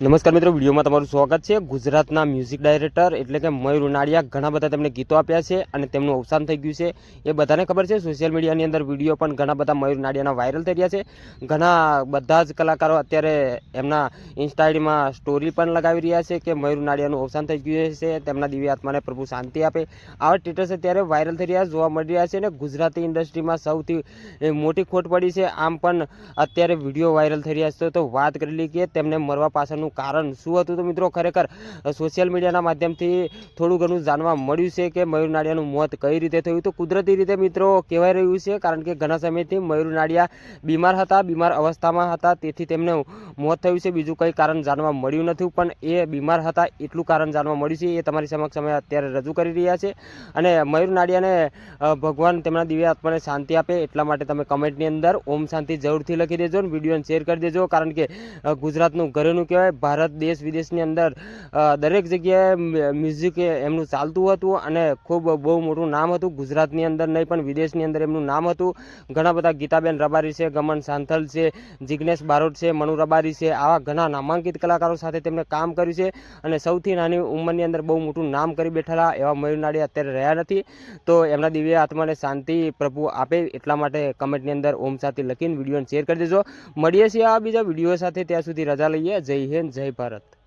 નમસ્કાર મિત્રો, વિડીયોમાં તમારું સ્વાગત છે. ગુજરાતના મ્યુઝિક ડાયરેક્ટર એટલે કે મયુર ઉનાળિયા ઘણા બધા તેમને ગીતો આપ્યા છે અને તેમનું અવસાન થઈ ગયું છે. એ બધાને ખબર છે સોશિયલ મીડિયાની અંદર વીડિયો પણ ઘણા બધા મયુર નાડિયાના વાયરલ થઈ રહ્યા છે. ઘણા બધા જ કલાકારો અત્યારે એમના ઇન્સ્ટા સ્ટોરી પણ લગાવી રહ્યા છે કે મયુર નાડિયાનું અવસાન થઈ ગયું છે, તેમના દિવ્ય આત્માને પ્રભુ શાંતિ આપે. આવા સ્ટેટસ અત્યારે વાયરલ થઈ રહ્યા, જોવા મળી રહ્યા છે અને ગુજરાતી ઇન્ડસ્ટ્રીમાં સૌથી મોટી ખોટ પડી છે. આમ પણ અત્યારે વીડિયો વાયરલ થઈ રહ્યા છે. તો વાત કરી લઈ કે તેમને મરવા પાછળનું કારણ શું હતું તો મિત્રો ખરેખર સોશિયલ મીડિયાના માધ્યમથી થોડું ઘણું જાણવા મળ્યું છે કે મયુર નાડિયાનું મોત કઈ રીતે થયું તો કુદરતી રીતે મિત્રો કહેવાય રહ્યું છે કારણ કે ઘણા સમયથી મયુર નાડિયા બીમાર હતા, બીમાર અવસ્થામાં હતા, તેથી તેમને મોત થયું છે. બીજું કંઈ કારણ જાણવા મળ્યું નથી, પણ એ બીમાર હતા એટલું કારણ જાણવા મળ્યું છે. એ તમારી સમક્ષ અમે અત્યારે રજૂ કરી રહ્યા છે અને મયુર નાડિયાને ભગવાન તેમના દિવ્ય આત્માને શાંતિ આપે એટલા માટે તમે કમેન્ટની અંદર ઓમ શાંતિ જરૂરથી લખી દેજો અને વિડીયોને શેર કરી દેજો કારણ કે ગુજરાતનું ઘરેનું કહેવાય ભારત દેશ વિદેશની અંદર દરેક જગ્યાએ મ્યુ- મ્યુઝિક એમનું ચાલતું હતું અને ખૂબ બહુ મોટું નામ હતું. ગુજરાતની અંદર નહીં, પણ વિદેશની અંદર એમનું નામ હતું. ઘણા બધા ગીતાબેન રબારી છે, ગમન સાંથલ છે, જિગ્નેશ બારોટ છે, મનુ રબારી છે, આવા ઘણા નામાંકિત કલાકારો સાથે તેમણે કામ કર્યું છે અને સૌથી નાની ઉંમરની અંદર બહુ મોટું નામ કરી બેઠેલા એવા મયુર નાડી અત્યારે રહ્યા નથી. તો એમના દિવ્ય આત્માને શાંતિ પ્રભુ આપે એટલા માટે કમેન્ટની અંદર ઓમ શાંતિ લખીને વિડીયોને શેર કરી દેજો. મળીએ છીએ આ બીજા વીડિયો સાથે, ત્યાં સુધી રજા લઈએ. જય હિન્દ. જય ભારત.